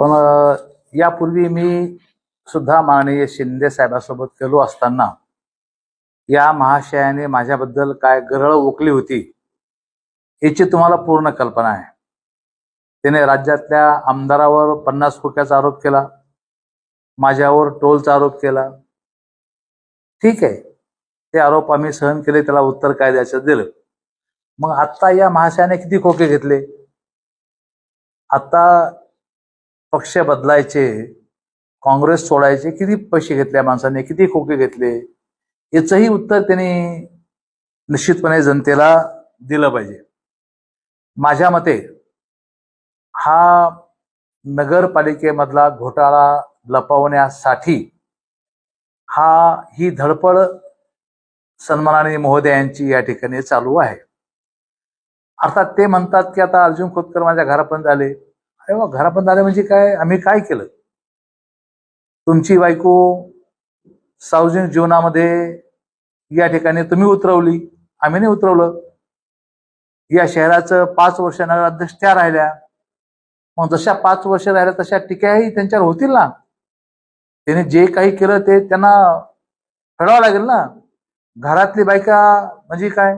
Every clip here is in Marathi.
पण यापूर्वी मी सुद्धा माननीय शिंदे साहेबांसोबत गेलो असताना या महाशयाने माझ्याबद्दल काय गरळ ओकली होती याची तुम्हाला पूर्ण कल्पना आहे. त्याने राज्यातल्या आमदारावर पन्नास खोक्याचा आरोप केला माझ्यावर टोलचा आरोप केला. ठीक आहे ते आरोप आम्ही सहन केले त्याला उत्तर काय द्यायचं दिलं. मग आत्ता या महाशयाने किती खोके घेतले? आता पक्ष बदलायचे काँग्रेस सोडायचे किती पैसे घेतले या माणसाने किती खोके घेतले याचंही उत्तर त्यांनी निश्चितपणे जनतेला दिलं पाहिजे. माझ्या मते हा नगरपालिकेमधला घोटाळा लपवण्यासाठी हा ही धडपड सन्मानाने महोदयांची या ठिकाणी चालू आहे. अर्थात ते म्हणतात की आता अर्जुन खोतकर माझ्या घरापर्यंत आले. अरे वा घरापर्यंत आले म्हणजे काय? आम्ही काय केलं? तुमची बायको सार्वजनिक जीवनामध्ये या ठिकाणी तुम्ही उतरवली आम्ही नाही उतरवलं. या शहराचं पाच वर्ष नगराध्यक्ष त्या राहिल्या. मग जशा पाच वर्ष राहिल्या तशा टीकाही त्यांच्यावर होतील ना? त्यांनी जे काही केलं ते त्यांना फेडावं लागेल ना? घरातली बायका म्हणजे काय?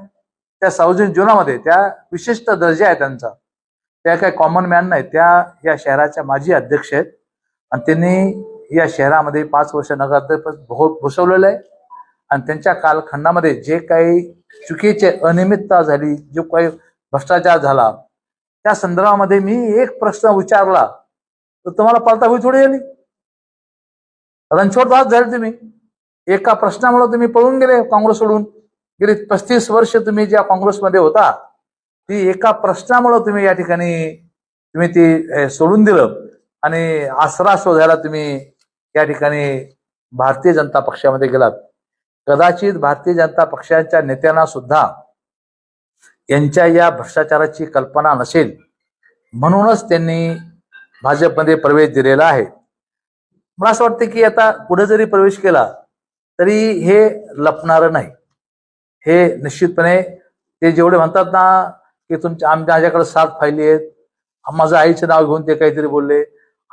त्या सार्वजनिक जीवनामध्ये त्या विशिष्ट दर्जा आहे त्यांचा. त्या काही कॉमन मॅन नाही त्या या शहराच्या माजी अध्यक्ष आहेत. आणि त्यांनी या शहरामध्ये पाच वर्ष नगराध्यक्ष भो- भूषवलेलं आहे. आणि त्यांच्या कालखंडामध्ये जे काही चुकीचे अनियमितता झाली जो काही भ्रष्टाचार झाला त्या संदर्भामध्ये मी एक प्रश्न विचारला तर तुम्हाला पळता थोडी आली रणछोड दास झाले तुम्ही. एका प्रश्नामुळे तुम्ही पळून गेले काँग्रेस सोडून. गेली पस्तीस वर्ष तुम्ही ज्या काँग्रेसमध्ये होता ती एका प्रश्नामुळे तुम्ही या ठिकाणी तुम्ही ती सोडून दिलं. आणि आसरा शोधायला तुम्ही या ठिकाणी भारतीय जनता पक्षामध्ये गेलात. कदाचित भारतीय जनता पक्षाच्या नेत्यांना सुद्धा यांच्या या भ्रष्टाचाराची कल्पना नसेल. म्हणूनच त्यांनी भाजपमध्ये प्रवेश दिलेला आहे. मला असं वाटतं की आता पुढे जरी प्रवेश केला तरी हे लपणारं नाही. हे निश्चितपणे ते जेवढे म्हणतात ना की तुमच्या आमच्या माझ्याकडे सात फायली आहेत. माझं आईचं नाव घेऊन ते काहीतरी बोलले.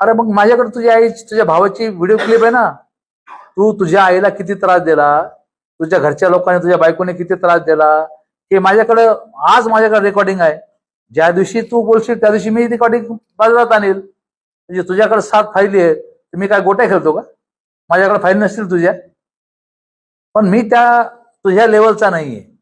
अरे मग माझ्याकडे तुझ्या आई तुझ्या भावाची व्हिडिओ क्लिप आहे ना? तू तुझ्या आईला किती त्रास दिला? तुझ्या घरच्या लोकांनी तुझ्या बायकोने किती त्रास दिला? हे माझ्याकडे आज माझ्याकडे रेकॉर्डिंग आहे. ज्या दिवशी तू बोलशील त्या दिवशी मी रेकॉर्डिंग बाजारात आणील. म्हणजे तुझ्याकडे सात फायली आहेत. मी काय गोट्या खेळतो का? माझ्याकडे फाईल नसतील तुझ्या. पण मी त्या तुझ्या लेवलचा नाहीये.